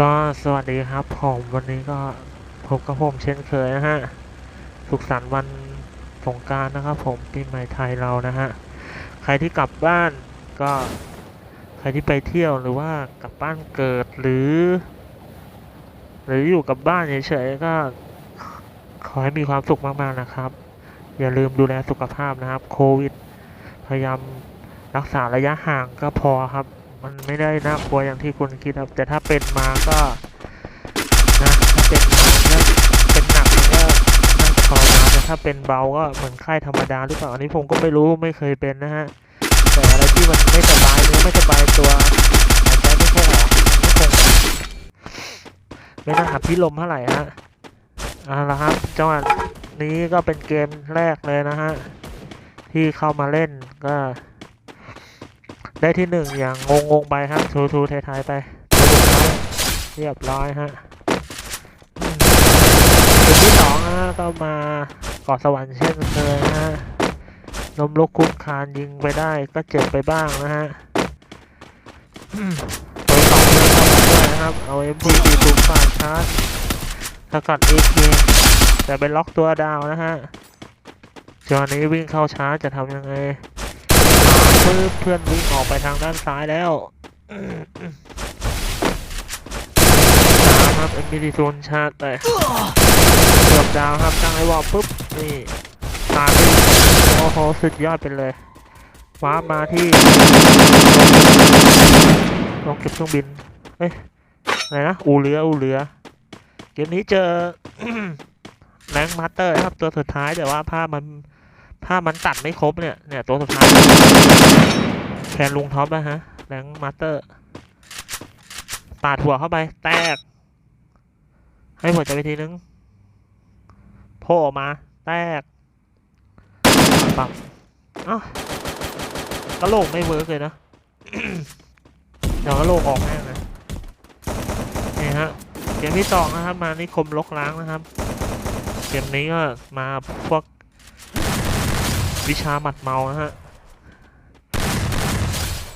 ก็สวัสดีครับผมวันนี้ก็พบกับผมเช่นเคยนะฮะสุขสันต์วันสงการนะครับ ผมปีใหม่ไทยเรานะฮะใครที่กลับบ้านก็ใครที่ไปเที่ยวหรือว่ากลับบ้านเกิดหรือ หรืออยู่กับบ้านเฉยๆก็ขอให้มีความสุขมากๆนะครับ อย่าลืมดูแลสุขภาพนะครับ โควิด พยายามรักษาระยะห่างก็พอครับ มันไม่ได้น่ากลัวอย่างที่คุณคิดครับ แต่ถ้าเป็นมาก็นะถ้าเป็นมาถ้าเป็นหนักมันก็น่าจะทรมานแต่ถ้าเป็นเบาก็เหมือนไข้ธรรมดาหรือเปล่าอันนี้ผมก็ไม่รู้ไม่เคยเป็นนะฮะแต่อะไรที่มันไม่สบายเนื้อไม่สบายตัวหายใจไม่ค่อยออกไม่คงไม่น่าหับพิลมเท่าไหร่ฮะเอาละครับจังหวะนี้ก็เป็นเกมแรกเลยนะฮะที่เข้ามาเล่นก็ ได้ที่หนึ่งอย่างงงๆไปครับทูทูไทยไปเรียบร้อยฮะอืมเกมที่สองฮะก็มาเกาะสวรรค์เช่นเคยฮะลมลุกคุกคานยิงไปได้ก็เจ็บไปบ้างนะฮะตัวสองเลือกเข้ามาด้วยนะครับ เอา MP4 ตูมฟาดชาร์จสกัด AK แต่เป็นล็อกตัวดาวนะฮะจอนี้วิ่งเข้าชาร์จจะทำยังไง ปึ๊บเพื่อนวิ่งออกไปทางด้านซ้ายแล้วสามครับเอ็มบีดีโซนชาร์จไปเกือบดาวครับตั้งไอ้วอลปุ๊บนี่ตาดีโอ้โหสุดยอดไปเลยว้าร์ปมาที่ลงเก็บเครื่องบินเอ้ยอะไรนะอูเรืออูเรือเกมนี้เจอแรงมาสเตอร์ครับตัวสุดท้ายแต่ว่าภาพมัน ถ้ามันตัดไม่ครบเนี่ย เนี่ยตัวสุดท้ายแคนลุงท็อปนะฮะแรงมาสเตอร์ปาดหัวเข้าไป แตก ให้หัวใจไปทีนึงโผล่ออกมา แตกปับอ้ากระโหลกไม่เวิร์กเลยนะเดี๋ยวกระโหลกออกแน่เลยนี่ฮะเกมที่สองนะครับ มานิคมลกล้างนะครับ เกมนี้ก็มาพวก วิชาหมัดเมานะฮะ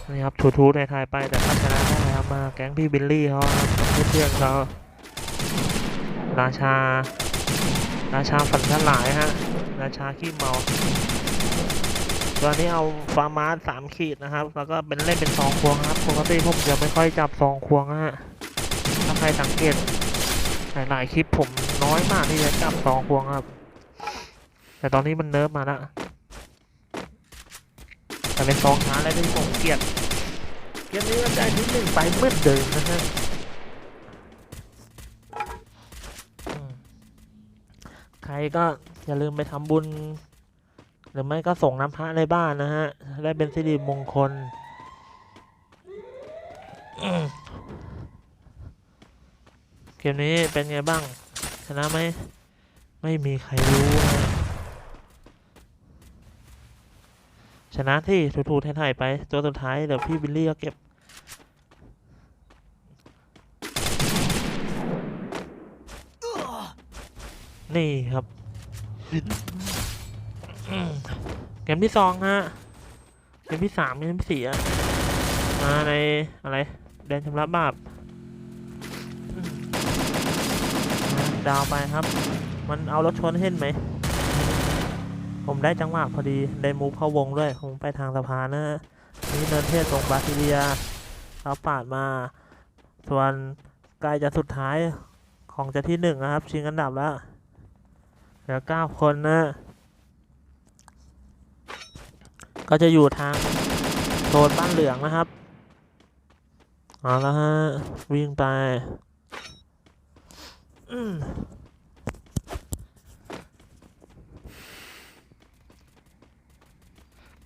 นี่ครับทูทูในไทยไปแต่ถ้าชนะได้ครับมาแก๊งพี่บิลลี่เขาครับเพื่อนเขาราชา ราชาฝันสลายฮะ ราชาขี้เมาตัวนี้เอาฟาร์มาสสามขีดนะครับ แล้วก็เป็นเล่นเป็นสองควงครับปกติผมจะไม่ค่อยจับสองควงฮะถ้าใครสังเกตหลายๆคลิปผมน้อยมากที่จะจับสองควงครับ แต่ตอนนี้มันเนิร์ฟมาแล้ว แต่เป็นซองช้าและที่ผมเกียดเกมนี้ก็ได้ที่หนึ่งไปมืดเดิมนะฮะใครก็อย่าลืมไปทำบุญ หรือไม่ก็ส่งน้ำพระในบ้านนะฮะ ได้เป็นสิริมงคลเกมนี้เป็นไงบ้าง ชนะไหม ไม่มีใครรู้นะ ชนะที่ถูๆไทยๆไปตัวสุดท้ายเดี๋ยวพี่บิลลี่ก็เก็บนี่ครับ เกมที่สองฮะ เกมที่สามเกมที่สี่อะมาในอะไร แดนชำระบาปดาวไปครับ มันเอารถชนเห็นไหม ผมได้จังหวะพอดีได้มูฟเข้าวงด้วยผมไปทางสะพานนะฮะนี่เนินเทศตรงบาซิเลียเขาปาดมา ส่วนใกล้จะสุดท้ายของจะที่หนึ่งนะครับ ชิงอันดับแล้วเหลือเก้าคนนะ ก็จะอยู่ทางโซนบ้านเหลืองนะครับเอาละฮะ วิ่งไป อืม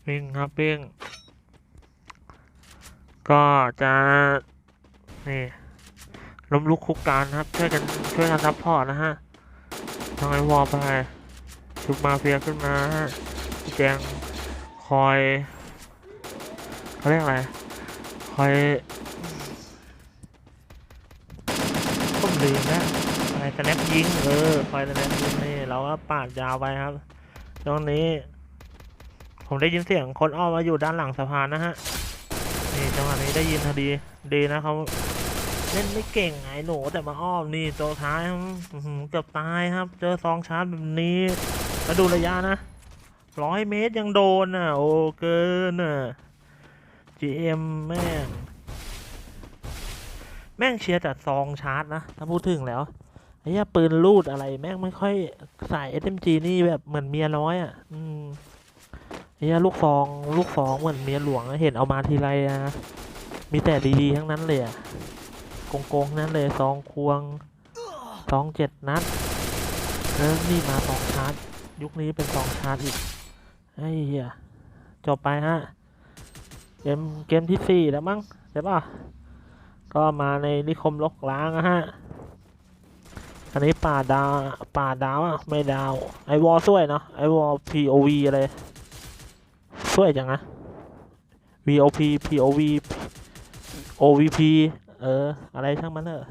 วิ่งครับวิ่ง ก็จะนี่ล้มลุกคุกการครับ ช่วยกันช่วยกันซัพพอร์ตนะฮะทางไอวอลไปชุบมาเฟียขึ้นมาแจงคอยเขาเรียกอะไร คอยต้มลืมนะคอยสแนปยิงเออคอยสแนปยิงนี่เราก็ปาดยาวไปครับตรงนี้ ผมได้ยินเสียงคนอ้อมมาอยู่ด้านหลังสะพานนะฮะ นี่จังหวะนี้ได้ยินพอดีดีนะเขาเล่นไม่เก่งไงหนูแต่มาอ้อมนี่ตัวท้ายเกือบตายครับ เจอซองชาร์จแบบนี้แล้วดูระยะนะร้อยเมตรยังโดนอะ โอ้เกินอะ GM แม่ง แม่งเชียร์แต่ซองชาร์จนะ ถ้าพูดถึงแล้วไอ้ปืนลูดอะไร แม่งไม่ค่อยใส่ SMG นี่แบบเหมือนเมียน้อยอะ อืม เหี้ยลูกซองลูกซองเหมือนเมียหลวงเห็นเอามาทีไรอะมีแต่ดีๆทั้งนั้นเลยอะโกงๆนั้นเลยซองควงซองเจ็ดนัดแล้วนี่มาซองชาร์จยุคนี้เป็นซองชาร์จอีกไอ้เหี้ยจบไปฮะเกมเกมที่สี่แล้วมั้งใช่ป่ะก็มาในนิคมลกล้างนะฮะอันนี้ป่าดาวป่าดาวอะไม่ดาวไอวอลช่วยเนาะไอวอล POV อะไร ช่วยจังนะ VOP POV OVP เออ อะไรช่างมันเถอะ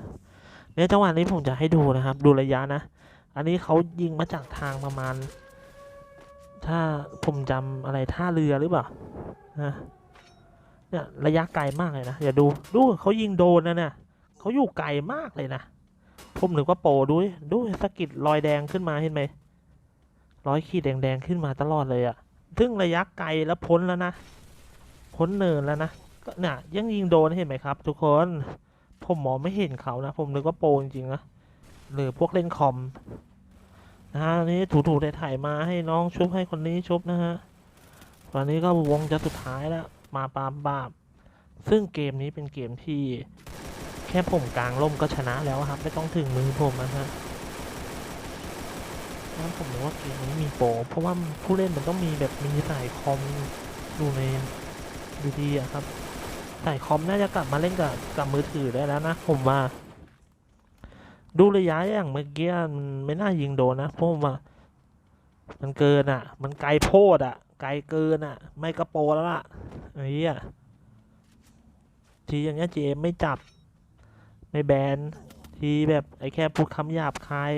เนี่ยจังหวะนี้ผมจะให้ดูนะครับ ดูระยะนะ อันนี้เขายิงมาจากทางประมาณ ถ้าผมจำอะไรท่าเรือหรือเปล่านะเนี่ยระยะไกลมากเลยนะอย่าดูดูเขายิงโดนนะเนี่ยเขาอยู่ไกลมากเลยนะผมนึกว่าโปรดูดิดูสะกิดรอยแดงขึ้นมาเห็นไหมรอยขีดแดงๆขึ้นมาตลอดเลยอะ ซึ่งระยะไกลแล้วพ้นแล้วนะ พ้นเนินแล้วนะก็เนี่ยยังยิงโดนเห็นไหมครับ ทุกคน ผมมองไม่เห็นเขานะ ผมนึกว่าโปรจริงๆนะหรือพวกเล่นคอมนะฮะนี้ถูๆถ่ายมาให้น้องชุบให้คนนี้ชุบนะฮะตอนนี้ก็วงจะสุดท้ายแล้ว มาปามบาบซึ่งเกมนี้เป็นเกมที่ แค่ผมกลางล่มก็ชนะแล้วครับ ไม่ต้องถึงมือผมนะฮะ งั้นผมบอกว่าเกมนี้มีโปรเพราะว่าผู้เล่นมันต้องมีแบบมีสายคอมอยู่ในดีๆอะครับสายคอมน่าจะกลับมาเล่นกับกับมือถือได้แล้วนะ ผมว่า ดูระยะอย่างเมื่อกี้มันไม่น่ายิงโดนนะเพราะว่ามันเกินอะ มันไกลโพดอะ ไกลเกินอะ ไม่กระโปรแล้วล่ะไอ้เหี้ยทีอย่างเงี้ยเจมไม่จับ ไม่แบน ทีแบบไอ้แค่พูดคำหยาบคาย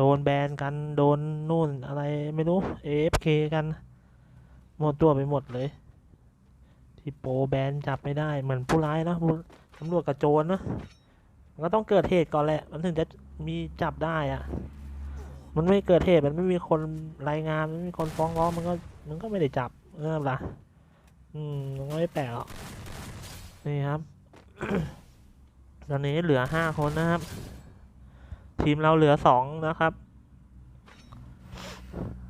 โดนแบนกัน โดนนู่นอะไรไม่รู้ AFK กัน หมดตัวไปหมดเลย ที่โปแบนจับไม่ได้ เหมือนผู้ร้ายนะผู้ตำรวจกับโจรนะมันก็ต้องเกิดเหตุก่อนแหละ มันถึงจะมีจับได้อะมันไม่เกิดเหตุ มันไม่มีคนรายงาน ไม่มีคนฟ้องร้อง มันก็ มันก็ไม่ได้จับเออล่ะ อืมมันก็ไม่แปลกหรอกนี่ครับ ตอนนี้เหลือห้าคนนะครับ ทีมเราเหลือสองนะครับ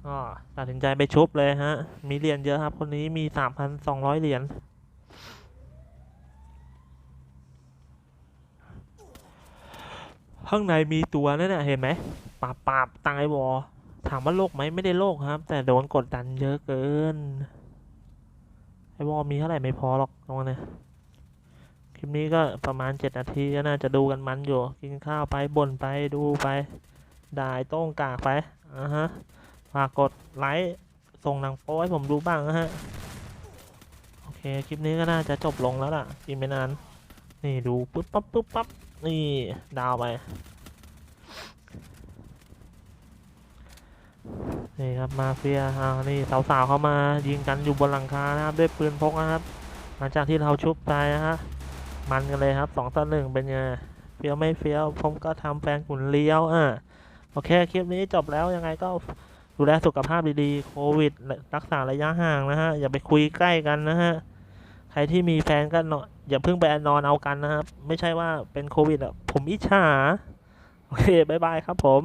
ก็ตัดสินใจไปชุบเลยฮะ มีเหรียญเยอะครับ คนนี้มีสามพันสองร้อยเหรียญข้างในมีตัวนั่นน่ะเห็นไหมปราบปราบตายวอ ถามว่าโลกไหมไม่ได้โลกครับ แต่โดนกดดันเยอะเกิน ไอวอมีเท่าไหร่ไม่พอหรอกตรงนี้ คลิปนี้ก็ประมาณเจ็ดนาทีก็น่าจะดูกันมันอยู่ กินข้าวไปบ่นไปดูไปด่ายโต้งกากไปอะฮะฝากกดไลค์ส่งหนังโป้ให้ผมดูบ้างนะฮะโอเคคลิปนี้ก็น่าจะจบลงแล้วล่ะกินไม่นานนี่ดูปุ๊บปั๊บปุ๊บปั๊บนี่ดาวไปนี่ครับมาเฟียอ้าวนี่สาวๆเข้ามายิงกันอยู่บนหลังคานะครับ ด้วยปืนพกนะครับ หลังจากที่เราชุบตายนะฮะ มันกันเลยครับสองต่อหนึ่งเป็นไงเฟี้ยวไม่เฟี้ยว ผมก็ทำแฟนขุนเลี้ยวอะโอเคคลิปนี้จบแล้วยังไงก็ดูแลสุขภาพดีๆ โควิด รักษาระยะห่างนะฮะ อย่าไปคุยใกล้กันนะฮะ ใครที่มีแฟนก็นอนอย่าเพิ่งไปนอนเอากันนะครับ ไม่ใช่ว่าเป็นโควิดอะ ผมอิจฉา โอเค บ๊ายบายครับผม